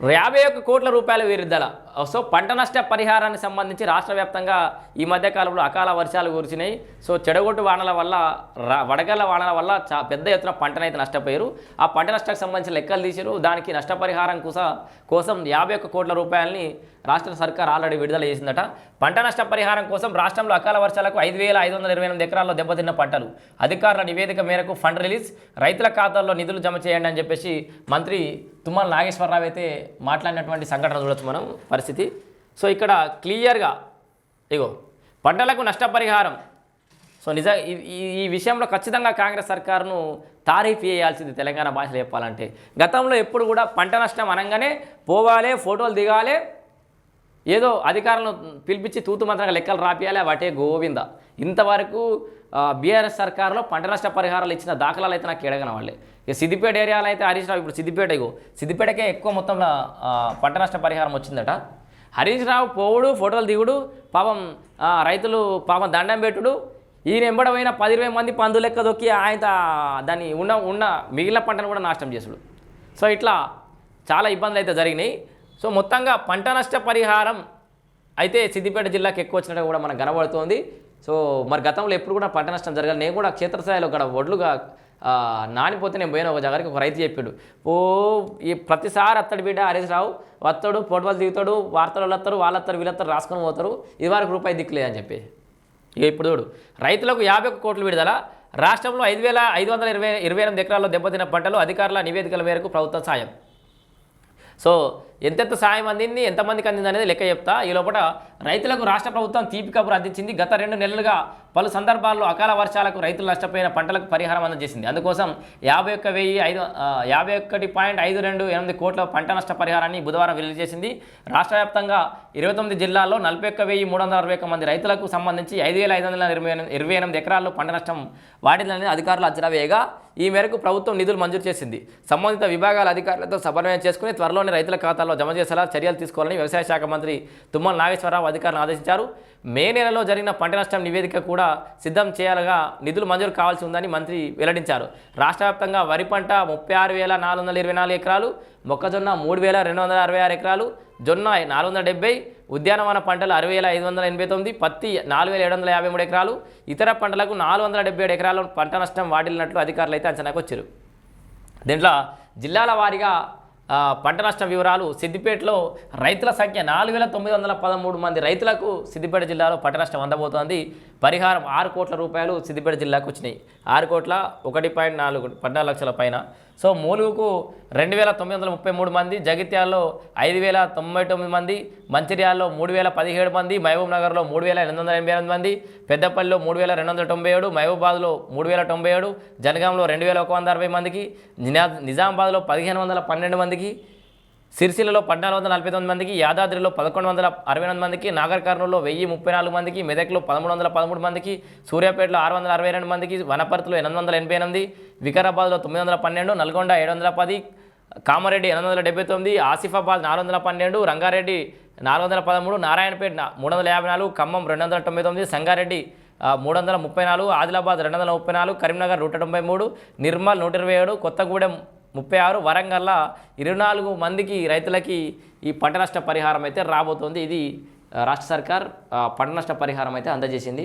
యాభై ఒక్క కోట్ల రూపాయల విరుద్ధల సో పంట నష్ట పరిహారానికి సంబంధించి రాష్ట్ర వ్యాప్తంగా ఈ మధ్యకాలంలో అకాల వర్షాలు కురిచినాయి సో చెడగొట్టు వానల వల్ల రా- వడగళ్ళ వానల వల్ల చా పెద్ద ఎత్తున పంటనైతే నష్టపోయారు. ఆ పంట నష్టానికి సంబంధించిన లెక్కలు తీసారు దానికి నష్టపరిహారం కోసం కోసం యాభై ఒక్క కోట్ల రూపాయలని రాష్ట్ర సర్కార్ ఆల్రెడీ విడుదల చేసిందట. పంట నష్ట పరిహారం కోసం రాష్ట్రంలో అకాల వర్షాలకు ఐదు వేల ఐదు వందల ఇరవై ఎనిమిది ఎకరాల్లో దెబ్బతిన్న పంటలు. అధికారుల నివేదిక మేరకు ఫండ్ రిలీజ్. రైతుల ఖాతాల్లో నిధులు జమ చేయండి అని చెప్పేసి మంత్రి తుమ్మల నాగేశ్వరరావు అయితే మాట్లాడినటువంటి సంఘటన చూడొచ్చు మనం. పరిస్థితి. సో ఇక్కడ క్లియర్గా ఇగో పంటలకు నష్టపరిహారం. సో నిజ ఈ- విషయంలో ఖచ్చితంగా కాంగ్రెస్ సర్కారును తారీఫ్ చేయాల్సింది తెలంగాణ భాషలో చెప్పాలంటే. గతంలో ఎప్పుడు కూడా పంట నష్టం అనగానే పోవాలి ఫోటోలు దిగాలి ఏదో అధికారులను పిలిపించి తూతు మంత్రంగా లెక్కలు రాపియాలి వాటే గోవింద. ఇంతవరకు బీఆర్ఎస్ సర్కార్లో పంట నష్ట పరిహారాలు ఇచ్చిన దాఖలాలు అయితే నాకు ఎడగన వాళ్ళే. ఇక సిద్దిపేట ఏరియాలో అయితే హరీష్ రావు ఇప్పుడు సిద్దిపేట సిద్దిపేటకే ఎక్కువ మొత్తంలో పంట నష్ట పరిహారం వచ్చిందట. హరీష్ రావు పోవుడు ఫోటోలు దిగుడు పాపం రైతులు పాపం దండం పెట్టుడు ఈయన ఎంబడమైన పది ఇరవై మంది పందు లెక్క దొక్కి ఆయన దాన్ని ఉన్న ఉన్న మిగిలిన పంటను కూడా నాశనం చేసుడు. సో ఇట్లా చాలా ఇబ్బందులు అయితే జరిగినాయి. సో మొత్తంగా పంట నష్ట పరిహారం అయితే సిద్దిపేట జిల్లాకి ఎక్కువ వచ్చినట్టు కూడా మనకు కనబడుతోంది. సో మరి గతంలో ఎప్పుడు కూడా పంట నష్టం జరగాలి. నేను కూడా క్షేత్రస్థాయిలో ఇక్కడ ఒడ్లుగా నానిపోతే నేను పోయిన ఒక దగ్గరికి ఒక రైతు చెప్పాడు. ఓ ఈ ప్రతిసారి అత్తడి బిడ్డ హరీష్ రావు వస్తాడు ఫోటోలు దిగుతాడు వార్తలు వస్తారు వాళ్ళత్తారు వస్తారు వీళ్ళత్తారు రాసుకొని పోతారు ఇది వరకు రూపాయి దిక్కులేదని చెప్పి. ఇక ఇప్పుడు చూడు రైతులకు యాభై ఒక్క కోట్లు విడుదల రాష్ట్రంలో ఐదు వేల ఐదు వందల ఇరవై ఇరవై ఎనిమిది ఎకరాల్లో దెబ్బతిన్న పంటలు అధికారుల నివేదికల మేరకు ప్రభుత్వం సాయం. సో ఎంతెంత సాయం అందింది ఎంతమందికి అందింది అనేది లెక్క చెప్తా. ఈ లోపల రైతులకు రాష్ట్ర ప్రభుత్వం తీపి కబురు అందించింది. గత రెండు నెలలుగా పలు సందర్భాల్లో అకాల వర్షాలకు రైతులు నష్టపోయిన పంటలకు పరిహారం అందజేసింది. అందుకోసం యాభై ఒక్క వెయ్యి ఐదు యాభై ఒకటి పాయింట్ ఐదు రెండు ఎనిమిది కోట్ల పంట నష్ట పరిహారాన్ని బుధవారం విడుదల చేసింది. రాష్ట్ర వ్యాప్తంగా ఇరవై తొమ్మిది జిల్లాల్లో నలభై ఒక్క వెయ్యి మూడు వందల అరవై ఒక్క మంది రైతులకు సంబంధించి ఐదు వేల ఐదు వందల ఇరవై ఎనిమిది ఇరవై ఎనిమిది ఎకరాల్లో పంట నష్టం వాటిని అధికారులు అంచనా వేయగా ఈ మేరకు ప్రభుత్వం నిధులు మంజూరు చేసింది. సంబంధిత విభాగాల అధికారులతో సమన్వయం చేసుకుని త్వరలోనే రైతుల ఖాతాల్లో జమ చేసేలా చర్యలు తీసుకోవాలని వ్యవసాయ శాఖ మంత్రి తుమ్మల నాగేశ్వరరావు అధికారులను ఆదేశించారు. మే నెలలో జరిగిన పంట నష్టం నివేదిక కూడా సిద్ధం చేయాలగా నిధులు మంజూరు కావాల్సి ఉందని మంత్రి వెల్లడించారు. రాష్ట్ర వ్యాప్తంగా వరి పంట ముప్పై ఆరు వేల నాలుగు వందల ఇరవై నాలుగు ఎకరాలు మొక్కజొన్న మూడు వేల రెండు వందల అరవై ఆరు ఎకరాలు జొన్న నాలుగు వందల డెబ్బై ఉద్యానవన పంటలు అరవై వేల ఐదు వందల ఎనభై తొమ్మిది పత్తి నాలుగు వేల ఏడు వందల యాభై మూడు ఎకరాలు ఇతర పంటలకు నాలుగు వందల డెబ్బై ఏడు ఎకరాల పంట నష్టం వాటిల్లినట్లు అధికారులు అయితే అంచనాకు వచ్చారు దీంట్లో జిల్లాల వారీగా పంట నష్టం వివరాలు సిద్దిపేటలో రైతుల సంఖ్య నాలుగు వేల తొమ్మిది వందల పదమూడు మంది రైతులకు సిద్దిపేట జిల్లాలో పంట నష్టం అందబోతోంది. పరిహారం ఆరు కోట్ల రూపాయలు సిద్దిపేట జిల్లాకు వచ్చినాయి. ఆరు కోట్ల ఒకటి పాయింట్ నాలుగు పద్నాలుగు లక్షల పైన. సో మూలుగుకు రెండు వేల తొమ్మిది వందల ముప్పై మూడు మంది జగిత్యాల్లో ఐదు వేల తొంభై తొమ్మిది మంది మంచిర్యాల్లో మూడు వేల పదిహేడు మంది మహబూబ్ నగర్లో మూడు వేల ఎనిమిది వందల ఎనభై ఎనిమిది మంది పెద్దపల్లిలో మూడు వేల రెండు వందల తొంభై ఏడు మహబూబాద్లో మూడు వేల తొంభై ఏడు జనగాంలో రెండు వేల ఒక వంద అరవై మందికి నిజా నిజామాబాద్లో పదిహేను వందల పన్నెండు మందికి సిరిసిల్లలో పద్నాలుగు వందల నలభై తొమ్మిది మందికి యాదాద్రిలో పదకొండు వందల అరవై ఎనిమిది మందికి నాగర్ కర్నూలులో వెయ్యి ముప్పై నాలుగు మందికి మెదక్లో పదమూడు వందల పదమూడు మందికి సూర్యాపేటలో ఆరు వందల అరవై రెండు మందికి వనపర్తిలో ఎనిమిది వందల ఎనభై ఎనిమిది వికారాబాద్లో తొమ్మిది వందల పన్నెండు నల్గొండ ఏడు వందల పది కామారెడ్డి ఎనిమిది వందల డెబ్బై తొమ్మిది ఆసిఫాబాద్ నాలుగు వందల పన్నెండు రంగారెడ్డి నాలుగు వందల పదమూడు నారాయణపేట మూడు వందల యాభై నాలుగు ఖమ్మం రెండు వందల తొంభై తొమ్మిది సంగారెడ్డి మూడు వందల ముప్పై నాలుగు ఆదిలాబాద్ రెండు వందల ముప్పై నాలుగు కరీంనగర్ నూట తొంభై మూడు నిర్మల్ నూట ఇరవై ఏడు కొత్తగూడెం ముప్పై ఆరు వరంగల్ల ఇరవై నాలుగు మందికి రైతులకి ఈ పంట నష్ట పరిహారం అయితే రాబోతోంది. ఇది రాష్ట్ర సర్కార్ పంట నష్ట పరిహారం అయితే అందజేసింది.